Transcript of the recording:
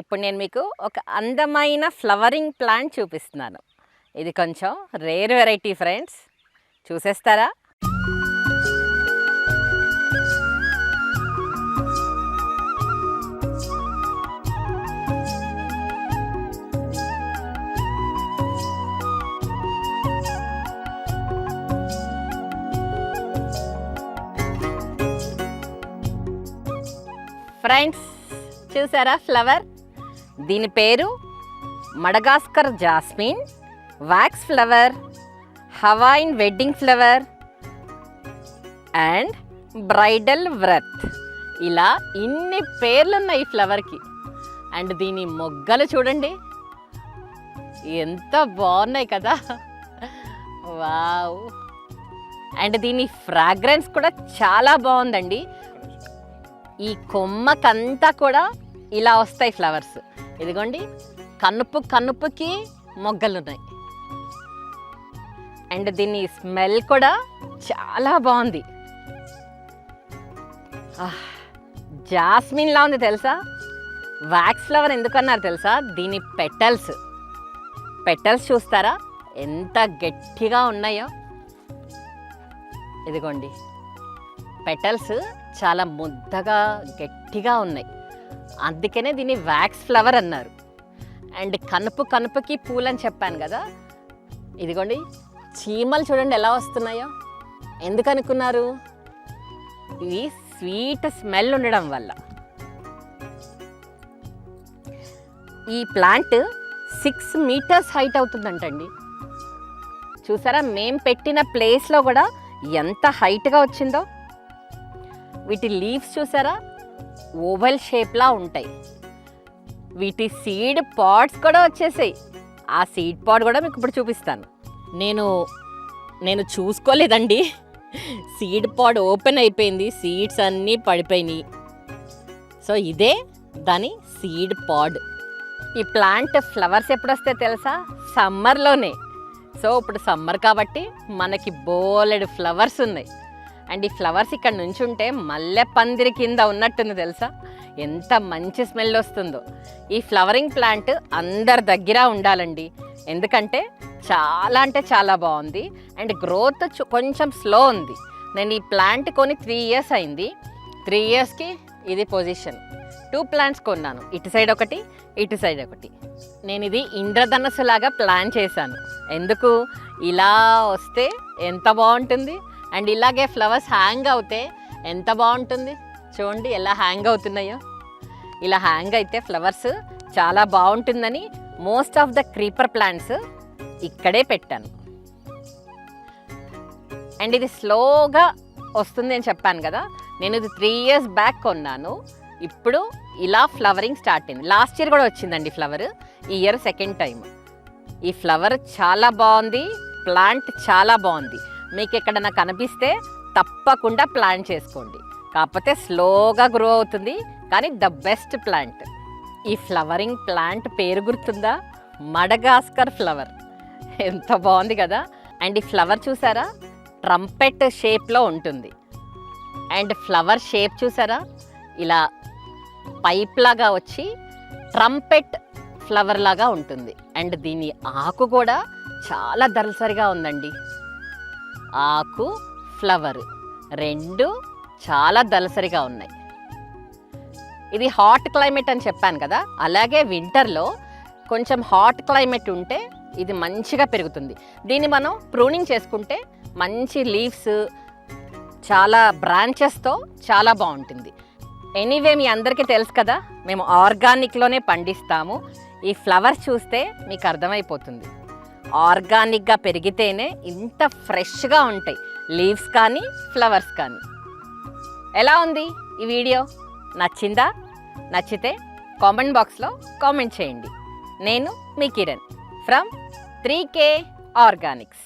ఇప్పుడు నేను మీకు ఒక అందమైన ఫ్లవరింగ్ ప్లాంట్ చూపిస్తున్నాను. ఇది కొంచెం రేర్ వెరైటీ ఫ్రెండ్స్. చూసేస్తారా? ఫ్రెండ్స్ చూసారా ఫ్లవర్? దీని పేరు Madagascar jasmine wax flower Hawaiian wedding flower and bridal wreath. ఇలా ఇన్ని పేర్లు ఉన్నాయి ఈ ఫ్లవర్కి. అండ్ దీని మొగ్గలు చూడండి. ఎంత బాగున్నాయి కదా. వావ్. అండ్ దీని ఫ్రాగ్రెన్స్ కూడా చాలా బాగుందండి. ఈ కొమ్మకంతా కూడా ఇలా వస్తాయి ఫ్లవర్స్. ఇదిగోండి కనుపు కనుపుకి మొగ్గలు ఉన్నాయి అండ్ దీని స్మెల్ కూడా చాలా బాగుంది. జాస్మిన్లా ఉంది తెలుసా? వ్యాక్స్ ఫ్లవర్ ఎందుకన్నారు తెలుసా? దీని పెటల్స్. పెటల్స్ చూస్తారా? ఎంత గట్టిగా ఉన్నాయో. ఇదిగోండి పెటల్స్ చాలా ముద్దగా గట్టిగా ఉన్నాయి. అందుకనే దీన్ని వ్యాక్స్ ఫ్లవర్ అన్నారు. అండ్ కనుపు కనుపుకి పూలు అని చెప్పాను కదా. ఇదిగోండి చీమలు చూడండి ఎలా వస్తున్నాయో. ఎందుకు అనుకున్నారు ఇవి స్వీట్ స్మెల్ ఉండడం వల్ల. ఈ ప్లాంట్ సిక్స్ మీటర్స్ హైట్ అవుతుందంటండి. చూసారా మేం పెట్టిన ప్లేస్లో కూడా ఎంత హైట్గా వచ్చిందో. వీటి లీవ్స్ చూసారా ఓవల్ షేప్లా ఉంటాయి. వీటి సీడ్ పాడ్స్ కూడా వచ్చేసాయి. ఆ సీడ్ పాడ్ కూడా మీకు ఇప్పుడు చూపిస్తాను. నేను నేను చూసుకోలేదండి. సీడ్ పాడ్ ఓపెన్ అయిపోయింది. సీడ్స్ అన్నీ పడిపోయినాయి. సో ఇదే దాని సీడ్ పాడ్ ఈ ప్లాంట్ ఫ్లవర్స్ ఎప్పుడు వస్తే తెలుసా? సమ్మర్లోనే. సో ఇప్పుడు సమ్మర్ కాబట్టి మనకి బోలెడు ఫ్లవర్స్ ఉన్నాయి. అండ్ ఈ ఫ్లవర్స్ ఇక్కడ నుంచి ఉంటే మల్లె పందిరి కింద ఉన్నట్టుంది తెలుసా? ఎంత మంచి స్మెల్ వస్తుందో. ఈ ఫ్లవరింగ్ ప్లాంట్ అందరి దగ్గర ఉండాలండి. ఎందుకంటే చాలా అంటే చాలా బాగుంది. అండ్ గ్రోత్ కొంచెం స్లో ఉంది. నేను ఈ ప్లాంట్ కొని త్రీ ఇయర్స్ అయింది. త్రీ ఇయర్స్కి ఇది పొజిషన్. టూ ప్లాంట్స్ కొన్నాను. ఇటు సైడ్ ఒకటి ఇటు సైడ్ ఒకటి. నేను ఇది ఇంద్రధనస్సు లాగా ప్లాన్ చేశాను. ఎందుకు? ఇలా వస్తే ఎంత బాగుంటుంది? అండ్ ఇలాగే ఫ్లవర్స్ హ్యాంగ్ అవుతే ఎంత బాగుంటుంది? చూడండి ఎలా హ్యాంగ్ అవుతున్నాయో. ఇలా హ్యాంగ్ అయితే ఫ్లవర్స్ చాలా బాగుంటుందని most of the creeper plants ఇక్కడే పెట్టాను. అండ్ ఇది స్లోగా వస్తుంది అని చెప్పాను కదా. నేను ఇది త్రీ ఇయర్స్ బ్యాక్ కొన్నాను. ఇప్పుడు ఇలా ఫ్లవరింగ్ స్టార్ట్ అయింది. లాస్ట్ ఇయర్ కూడా వచ్చిందండి ఫ్లవర్. ఈ ఇయర్ సెకండ్ టైం ఈ ఫ్లవర్ చాలా బాగుంది. ప్లాంట్ చాలా బాగుంది. మీకు ఎక్కడన్నా కనిపిస్తే తప్పకుండా ప్లాంట్ చేసుకోండి. కాకపోతే స్లోగా గ్రో అవుతుంది కానీ ద బెస్ట్ ప్లాంట్. ఈ ఫ్లవరింగ్ ప్లాంట్ పేరు గుర్తుందా? Madagascar flower. ఎంత బాగుంది కదా? అండ్ ఈ ఫ్లవర్ చూసారా? ట్రంపెట్ షేప్లో ఉంటుంది. అండ్ ఫ్లవర్ షేప్ చూసారా? ఇలా పైప్ లాగా వచ్చి ట్రంపెట్ ఫ్లవర్ లాగా ఉంటుంది. అండ్ దీని ఆకు కూడా చాలా దళసరిగా ఉందండి. ఆకు ఫ్లవర్ రెండు చాలా దళసరిగా ఉన్నాయి. ఇది హాట్ క్లైమేట్ అని చెప్పాను కదా అలాగే వింటర్లో కొంచెం హాట్ క్లైమేట్ ఉంటే ఇది మంచిగా పెరుగుతుంది. దీన్ని మనం ప్రూనింగ్ చేసుకుంటే మంచి లీవ్స్ చాలా బ్రాంచెస్తో చాలా బాగుంటుంది. ఎనీవే మీ అందరికీ తెలుసు కదా మేము ఆర్గానిక్లోనే పండిస్తాము. ఈ ఫ్లవర్స్ చూస్తే మీకు అర్థమైపోతుంది. ఆర్గానిక్గా పెరిగితేనే ఇంత ఫ్రెష్గా ఉంటాయి. లీవ్స్ కానీ ఫ్లవర్స్ కానీ. ఎలా ఉంది ఈ వీడియో? నచ్చిందా? నచ్చితే కామెంట్ బాక్స్లో కామెంట్ చేయండి. నేను మీ Kiran. From three K organics.